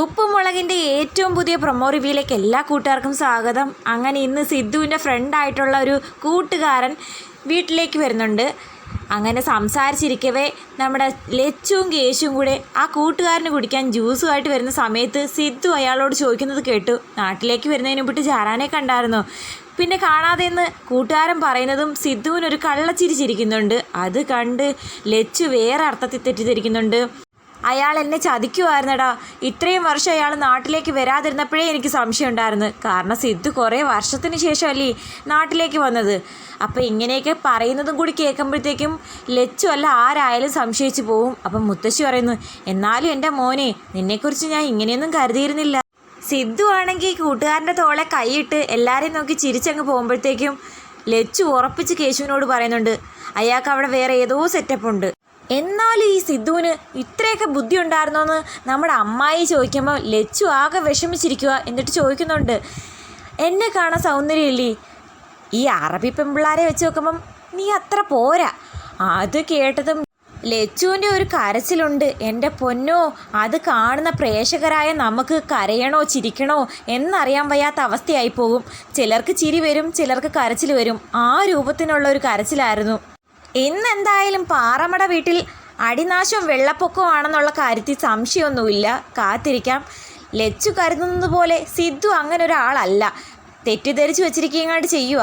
ഉപ്പുമുളകിന്റെ ഏറ്റവും പുതിയ പ്രൊമോ റിവ്യൂയിലേക്ക് എല്ലാ കൂട്ടുകാർക്കും സ്വാഗതം. അങ്ങനെ ഇന്ന് സിദ്ധുവിന്റെ ഫ്രണ്ടായിട്ടുള്ള ഒരു കൂട്ടുകാരൻ വീട്ടിലേക്ക് വരുന്നുണ്ട്. അങ്ങനെ സംസാരിച്ചിരിക്കവേ നമ്മുടെ ലച്ചുവും കേശുവും കൂടെ ആ കൂട്ടുകാരന് കുടിക്കാൻ ജ്യൂസുമായിട്ട് വരുന്ന സമയത്ത് സിദ്ധു അയാളോട് ചോദിക്കുന്നത് കേട്ടു. നാട്ടിലേക്ക് വരുന്നതിന് മുമ്പിട്ട് ജാരാനെ കണ്ടായിരുന്നു. പിന്നെ കാണാതെ എന്ന് കൂട്ടുകാരൻ പറയുന്നതും സിദ്ധുവിനൊരു കള്ളച്ചിരി ചിരിക്കുന്നുണ്ട്. അത് കണ്ട് ലച്ചു വേറെ അർത്ഥത്തിൽ തെറ്റിദ്ധരിക്കുന്നുണ്ട്. അയാൾ എന്നെ ചതിക്കുമായിരുന്നടാ ഇത്രയും വർഷം അയാൾ നാട്ടിലേക്ക് വരാതിരുന്നപ്പോഴേ എനിക്ക് സംശയം ഉണ്ടായിരുന്നു. കാരണം സിദ്ധു കുറേ വർഷത്തിന് ശേഷമല്ലേ നാട്ടിലേക്ക് വന്നത്. അപ്പോൾ ഇങ്ങനെയൊക്കെ പറയുന്നതും കൂടി കേൾക്കുമ്പോഴത്തേക്കും ലച്ചു അല്ല ആരായാലും സംശയിച്ചു പോവും. അപ്പം മുത്തശ്ശി പറയുന്നു എന്നാലും എന്റെ മോനെ നിന്നെക്കുറിച്ച് ഞാൻ ഇങ്ങനെയൊന്നും കരുതിയിരുന്നില്ല. സിദ്ധു ആണെങ്കിൽ കൂട്ടുകാരന്റെ തോളെ കൈയിട്ട് എല്ലാവരെയും നോക്കി ചിരിച്ചങ്ങ് പോകുമ്പോഴത്തേക്കും ലച്ചു ഉറപ്പിച്ച് കേശുവിനോട് പറയുന്നുണ്ട് അയാൾക്ക് അവിടെ വേറെ ഏതോ സെറ്റപ്പ് ഉണ്ട്. എന്നാലും ഈ സിദ്ധുവിന് ഇത്രയൊക്കെ ബുദ്ധി ഉണ്ടായിരുന്നോന്ന് നമ്മുടെ അമ്മായി ചോദിക്കുമ്പോൾ ലച്ചു ആകെ വിഷമിച്ചിരിക്കുക എന്നിട്ട് ചോദിക്കുന്നുണ്ട്. എന്നെ കാണാൻ സൗന്ദര്യമില്ലേ? ഈ അറബി പെമ്പിള്ളാരെ വെച്ച് നോക്കുമ്പം നീ അത്ര പോരാ. അത് കേട്ടതും ലച്ചുവിന്റെ ഒരു കരച്ചിലുണ്ട്. എന്റെ പൊന്നോ അത് കാണുന്ന പ്രേക്ഷകരായ നമുക്ക് കരയണോ ചിരിക്കണോ എന്നറിയാൻ വയ്യാത്ത അവസ്ഥയായി പോകും. ചിലർക്ക് ചിരി വരും ചിലർക്ക് കരച്ചിൽ വരും. ആ രൂപത്തിനുള്ള ഒരു കരച്ചിലായിരുന്നു. ഇന്നെന്തായാലും പാറമട വീട്ടിൽ അടിനാശവും വെള്ളപ്പൊക്കവും ആണെന്നുള്ള കാര്യത്തിൽ സംശയമൊന്നുമില്ല. കാത്തിരിക്കാം. ലച്ചു കരുതുന്നത് പോലെ സിദ്ധു അങ്ങനെ ഒരാളല്ല തെറ്റിദ്ധരിച്ചു വെച്ചിരിക്കുകയും ചെയ്യുക